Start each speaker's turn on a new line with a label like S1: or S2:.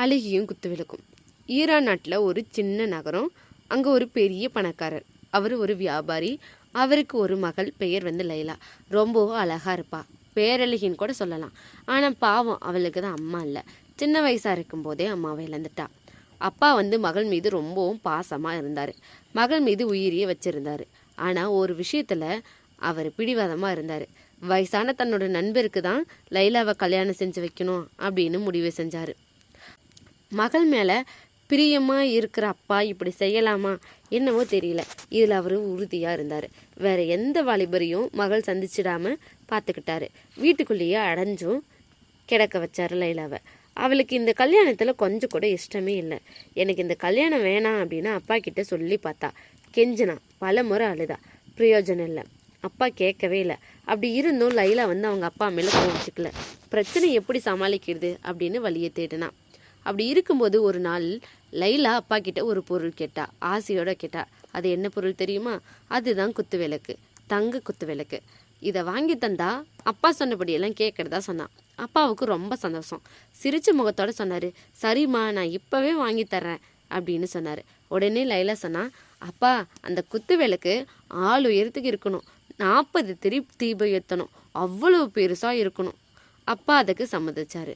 S1: அழுகியும் குத்து விளக்கும் ஈரான் நாட்டில் ஒரு சின்ன நகரம் அங்கே ஒரு பெரிய பணக்காரர். அவர் ஒரு வியாபாரி அவருக்கு ஒரு மகள் பெயர் வந்து லைலா. ரொம்பவும் அழகா இருப்பா. பேரழகின்னு கூட சொல்லலாம். ஆனால் பாவம் அவளுக்கு தான் அம்மா இல்லை. சின்ன வயசாக இருக்கும்போதே அம்மாவை இழந்துட்டா. அப்பா வந்து மகள் மீது ரொம்பவும் பாசமாக இருந்தார். மகள் மீது உயிரியே வச்சுருந்தார். ஆனால் ஒரு விஷயத்தில் அவர் பிடிவாதமாக இருந்தார். வயசான தன்னோட நண்பருக்கு தான் லைலாவை கல்யாணம் செஞ்சு வைக்கணும் அப்படின்னு முடிவு செஞ்சார். மகள் மேலே பிரியமாக இருக்கிற அப்பா இப்படி செய்யலாமா என்னவோ தெரியல. இதில் அவர் உறுதியாக இருந்தார். வேற எந்த வாலிபரையும் மகள் சந்திச்சிடாம பார்த்துக்கிட்டாரு வீட்டுக்குள்ளேயே அடைஞ்சும் கிடக்க வச்சார் லைலாவை. அவளுக்கு இந்த கல்யாணத்தில் கொஞ்சம் கூட இஷ்டமே இல்லை. எனக்கு இந்த கல்யாணம் வேணாம் அப்படின்னு அப்பா கிட்ட சொல்லி பார்த்தா. கெஞ்சினா பல முறை அழுதா. பிரயோஜனம் இல்லை. அப்பா கேட்கவே இல்லை. அப்படி இருந்தும் லைலா வந்து அவங்க அப்பா மேலே கோவிச்சிக்கல பிரச்சனை எப்படி சமாளிக்கிறது அப்படின்னு வழியை தேடினா. அப்படி இருக்கும்போது ஒரு நாள் லைலா அப்பா கிட்ட ஒரு பொருள் கேட்டா ஆசையோட கேட்டா அது என்ன பொருள் தெரியுமா? அதுதான் குத்து விளக்கு தங்க குத்து விளக்கு. இதை வாங்கி தந்தா அப்பா சொன்னபடியெல்லாம் கேட்கறதா சொன்னான் அப்பாவுக்கு ரொம்ப சந்தோஷம். சிரிச்ச முகத்தோட சொன்னாரு சரிம்மா நான் இப்பவே வாங்கி தர்றேன் அப்படின்னு சொன்னாரு. உடனே லைலா சொன்னா அப்பா அந்த குத்து விளக்கு ஆள் உயரத்துக்கு இருக்கணும். நாற்பது திரி தீபம் ஏற்றணும் அவ்வளவு பெருசா இருக்கணும். அப்பா அதுக்கு சம்மதிச்சாரு.